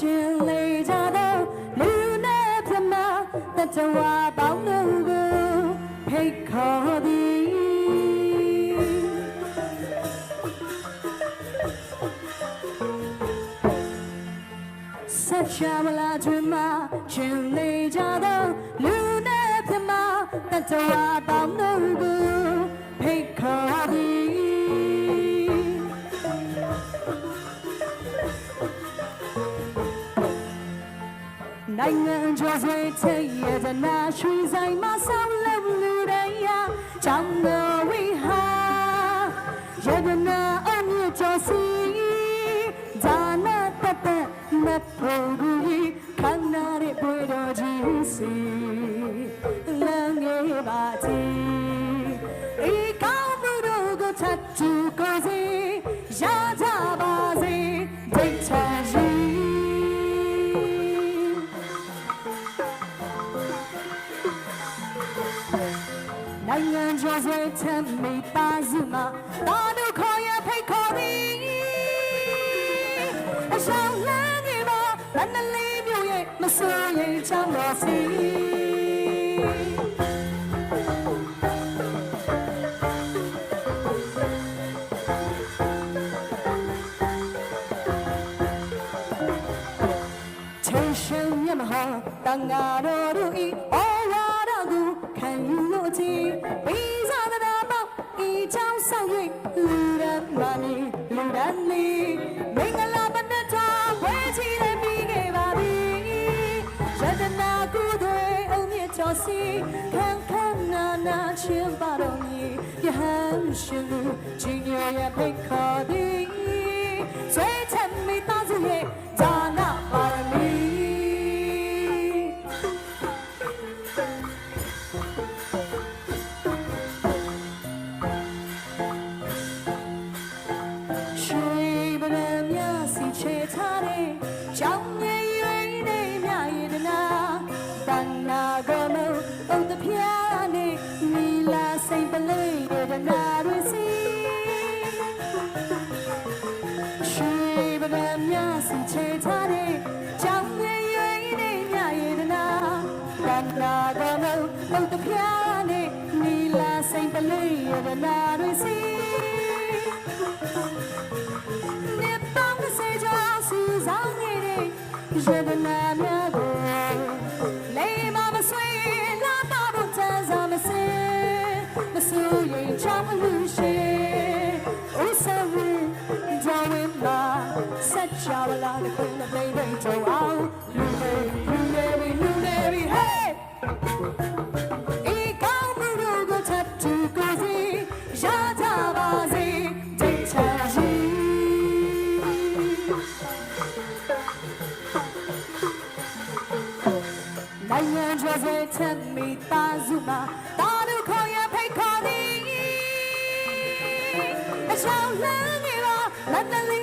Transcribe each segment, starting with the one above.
ကျင်လေကြသောလူနဲ့ပြမတတဝါပေါင်းတို့ကိုဖိတ်ခေါ်သည်ဆက်ချမလာတွင်မှကျင်လေကြသောလူနဲ့ပြမတတဝါပေါင်းတို့ကို နိုင်ငံကျော်ဆွေချေရတနာရွှေဆိုင်မှာဆောင်းလုံးလူတွေကကြောင်းတော်ဝိဟာရတနာအမြင့်ကျော်စီဇာနာတတမဖို့ဘူးခန္ဓာရဲ့ပွေတော်ကြီးစီလမ်းငယ်ပါတီဤ ကျော်ဆွေချမ်းမိသားစုမှာတာတို့ခေါ်ရဖိတ်ခေါ်သည်အရှောင်းလမ်းကြီးမှာမန္တလေးမြို့ရဲ့မစိုးရင်ချမ်းတော်စီချင်းရှင်မြတ်မဟာတန်ဃာတော်တို့ ဤဩဝါဒကိုခံယူလို့အချင်းပြီးစားသနာပေါင်းဤချောင်းဆောင်၍လူရမနီလူရန်နီမင်္ဂလာပနတော်ဝဲချီတဲ့ပြီးခဲ့ပါပြီရတနာကုတွေအုံမြင့်ကျော်စီခံခံနာနာချင်းပါတော်မီယဟန်ရှင်လူချင်းရရဖိတ်ခေါ်သည် ဆောင်နေတဲ့ရတနာများကိုလေးမမဆွေလာပါဖို့တန်းစားမစင်မဆူရင်ချောင်းလူရှိဥစ္စာဝင်ကြောင်းဝင်လာဆက်ချလာတဲ့ခွင့်နဲ့ပြေးပြေးကြောင်းအောင်လူနေလူနေလူနေ hey နိုင်ငံကျော်စေချမ်းမိသားစုမှာတာတို့ခေါ်ရဖိတ်ခေါ်သည်အချောင်းလမ်းနေပါမန္တလေး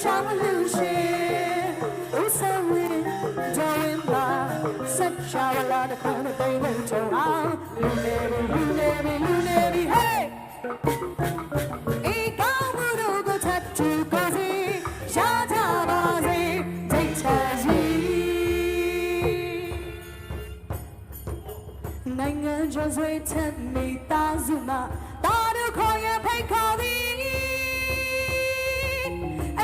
ချောင်းလူရှိဥစ္စာဝင်ဂျိုင်းပါဆက်ချာလာတဲ့ခေါင်းနဲ့ပိန်လို့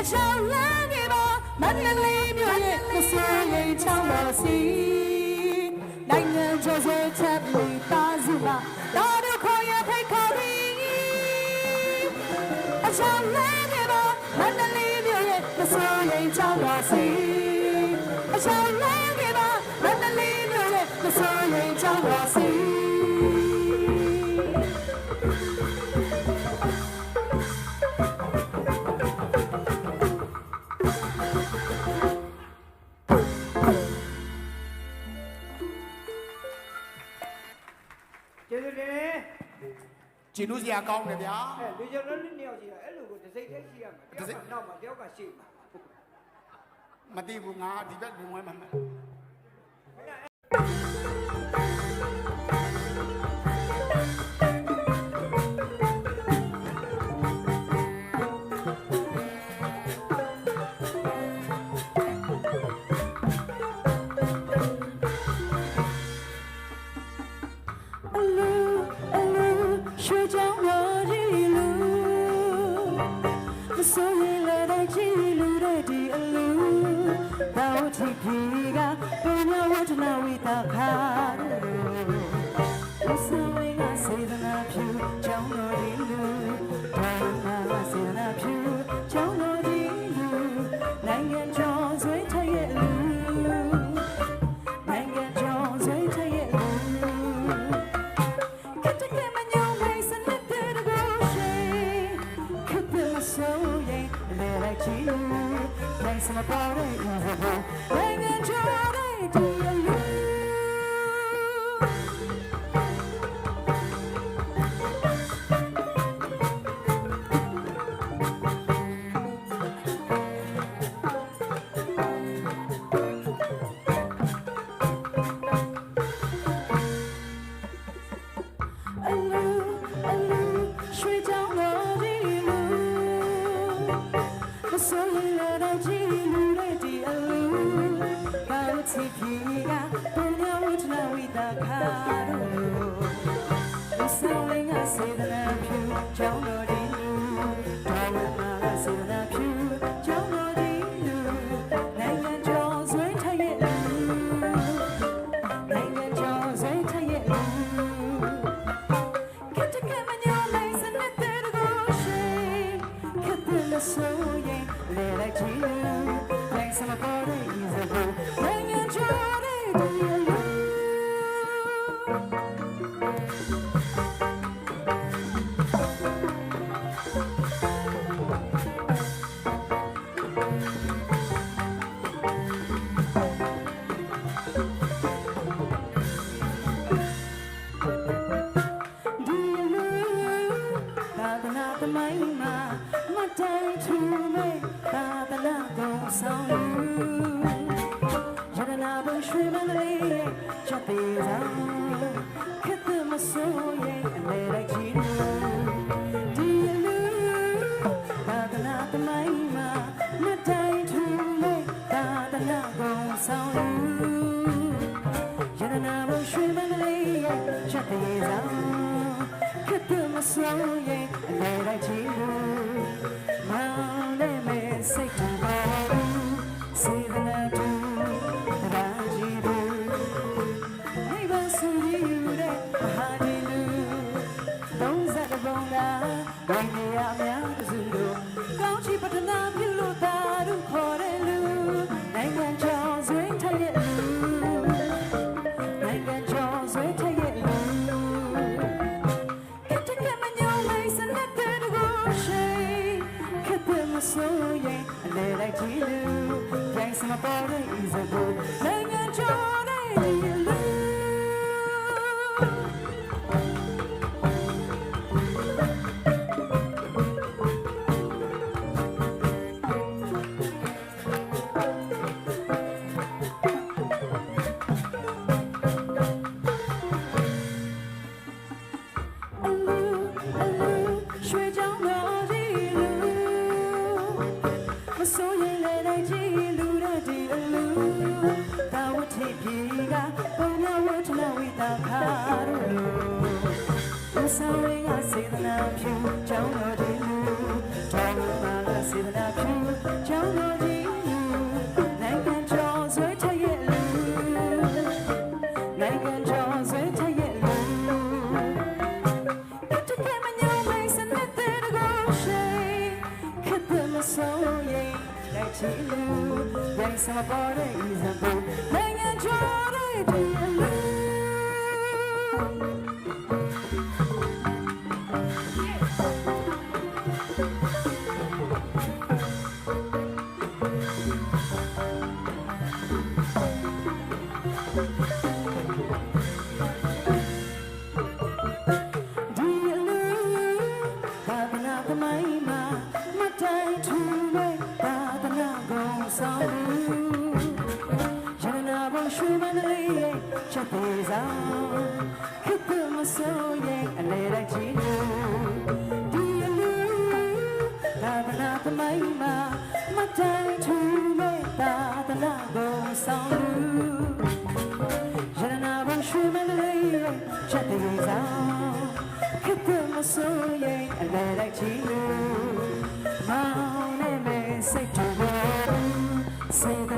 ချောင်းလမ်းတွေပါမန္တလေးမြို့ရဲ့မဆွေရင်ချောင်းတော်စီနိုင်ငံကျော်စွဲချက်ပြီးတာစုလာတော်တို့ခေါ်ရဖိတ်ခေါ်ပြီးအချောင်းလမ်းတွေပါမန္တလေးမြို့ရဲ့မဆွေရင်ချောင်းတော်စီအချောင်းလမ်းတွေပါမန္တလေးမြို့ရဲ့မဆွေရင်ချောင်းတော်စီ ကျင်လို့စရာကောင်းတယ်ဗျာအဲလူကျော်လုံးနှစ်ယောက်ရှိတာအဲ့လိုကိုတစ်စိတ်တည်းရှိရမှာတစ်စိတ်နောက်မှာတယောက်ကရှိမှာမသိဘူးငါဒီဘက်လူဝဲမှာ Diga, pena wajna wita kharu Usami ga sedana pyu, chao no di lu Dana ga sedana pyu, chao no di lu Nangan chao zui ta ye lu Nangan chao zui ta ye lu Kata ke ma nyo mai san na te na go she Kata ma so ye, le la ki lu Mai san na pa re yu ho ho မတန်ချူမေသာသနာတော်ဆောင်ရတနာဘုရွှေမန္တလေးရဲ့ချက်သေးသာခက်သမဆိုးရဲ့အလဲလိုက်ကြီးဒီလူသာသနာတမိုင်းမှာမတန်ချူမေသာသနာတော်ဆောင်ရတနာဘုရွှေမန္တလေးရဲ့ချက်သေးသာ မစွမ်းရဲ့အလဲလိုက်ချီလို့မောင်းလဲမဲ့စိတ် soy el de Sabore Isabu Venga Chore Dialu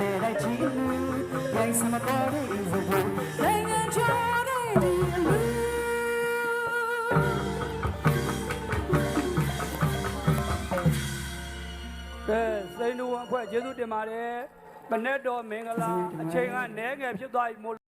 တဲ့လိုက်ချီလူရိုင်းစမတော်ရဲ့ဇဘိုးနိုင်ငံချောတဲ့ဒီလူ ကဲစိန်လူဝန်အဖွဲ့ကျေးဇူးတင်ပါတယ်မနေ့တော်မင်္ဂလာအချိန်ကနဲငယ်ဖြစ်သွားပြီမို့လို့